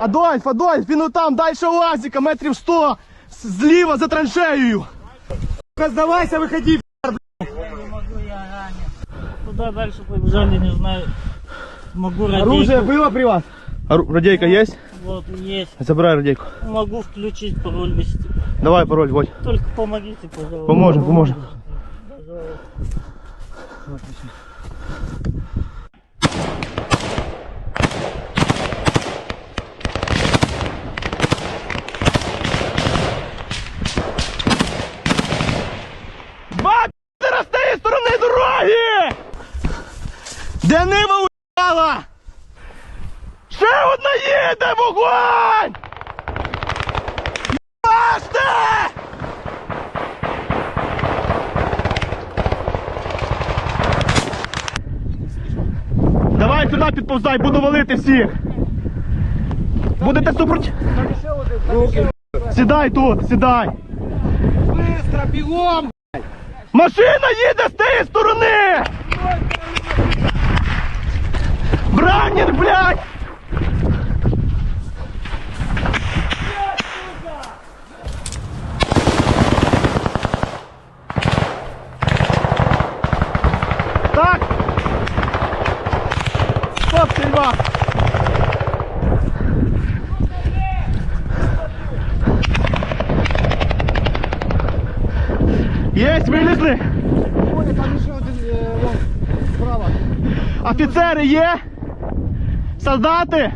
Адольф, Адольф, він там, далі УАЗика, метрів 100, з- зліва за траншеєю. Здавайся, виходи. Не могу, я ранен. Куда дальше побежали, не знаю. Могу радейку. было при вас? Радейка есть? Вот, есть. Забирай радейку. Могу включить пароль вести. Давай пароль, Водь. Только помогите, пожалуйста. Поможем, поможем. Де нива уїхала? Ще одна їде, вогонь! Бачте! Давай сюди підповзай, буду валити всіх. Будете супроти... Сідай тут, сідай. Быстро, бігом! Машина їде з тієї сторони! Браннер, блядь! Так! Стоп, стрільба! Єсть, вилізли! Ой, там ще один е, вон, справа. Офіцери є? Солдати?